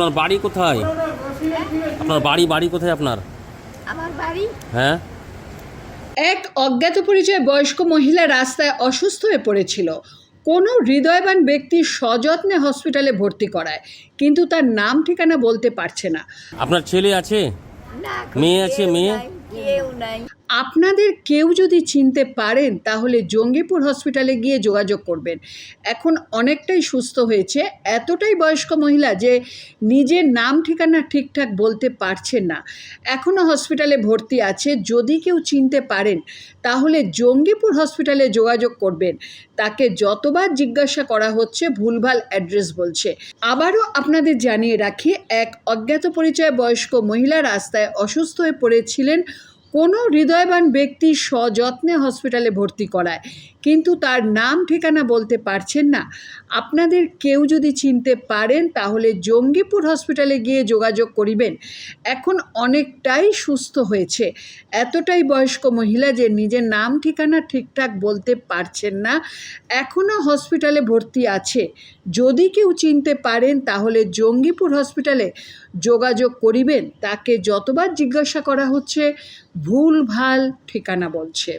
আপনার বাড়ি কোথায়? আপনার বাড়ি বাড়ি কোথায় আপনার? আমার বাড়ি? হ্যাঁ? এক অজ্ঞাত পরিচয় বয়স্ক মহিলা রাস্তায় অসুস্থ হয়ে পড়েছিল। কোনো হৃদয়বান ব্যক্তি সযত্নে হসপিটালে ভর্তি করায় কিন্তু তার নাম ঠিকানা বলতে পারছে না। আপনার ছেলে আছে? মেয়ে আছে, মেয়ে? কেউ নাই। আপনাদের কেউ যদি চিনতে পারেন, তাহলে জঙ্গিপুর হসপিটালে গিয়ে যোগাযোগ করবেন। এখন অনেকটাই সুস্থ হয়েছে। এতটাই বয়স্ক মহিলা যে নিজের নাম ঠিকানা ঠিকঠাক বলতে পারছেন না। এখনও হসপিটালে ভর্তি আছে। যদি কেউ চিনতে পারেন, তাহলে জঙ্গিপুর হসপিটালে যোগাযোগ করবেন। তাকে যতবার জিজ্ঞাসা করা হচ্ছে, ভুলভাল অ্যাড্রেস বলছে। আবারও আপনাদের জানিয়ে রাখি, এক অজ্ঞাত পরিচয় বয়স্ক মহিলা রাস্তায় অসুস্থ হয়ে পড়েছিলেন কোনো হৃদয়বান ব্যক্তি সযত্নে হসপিটালে ভর্তি করায়। কিন্তু তার নাম ঠিকানা বলতে পারছেন না। আপনাদের কেউ যদি চিনতে পারেন, তাহলে জঙ্গিপুর হসপিটালে গিয়ে যোগাযোগ করিবেন। এখন অনেকটাই সুস্থ হয়েছে। এতটাই বয়স্ক মহিলা যে নিজের নাম ঠিকানা ঠিকঠাক বলতে পারছেন না এখনও হসপিটালে ভর্তি আছে। যদি কেউ চিনতে পারেন, তাহলে জঙ্গিপুর হসপিটালে যোগাযোগ করিবেন। তাকে যতবার জিজ্ঞাসা করা হচ্ছে ভুল ভালো ঠিকানা বলছে।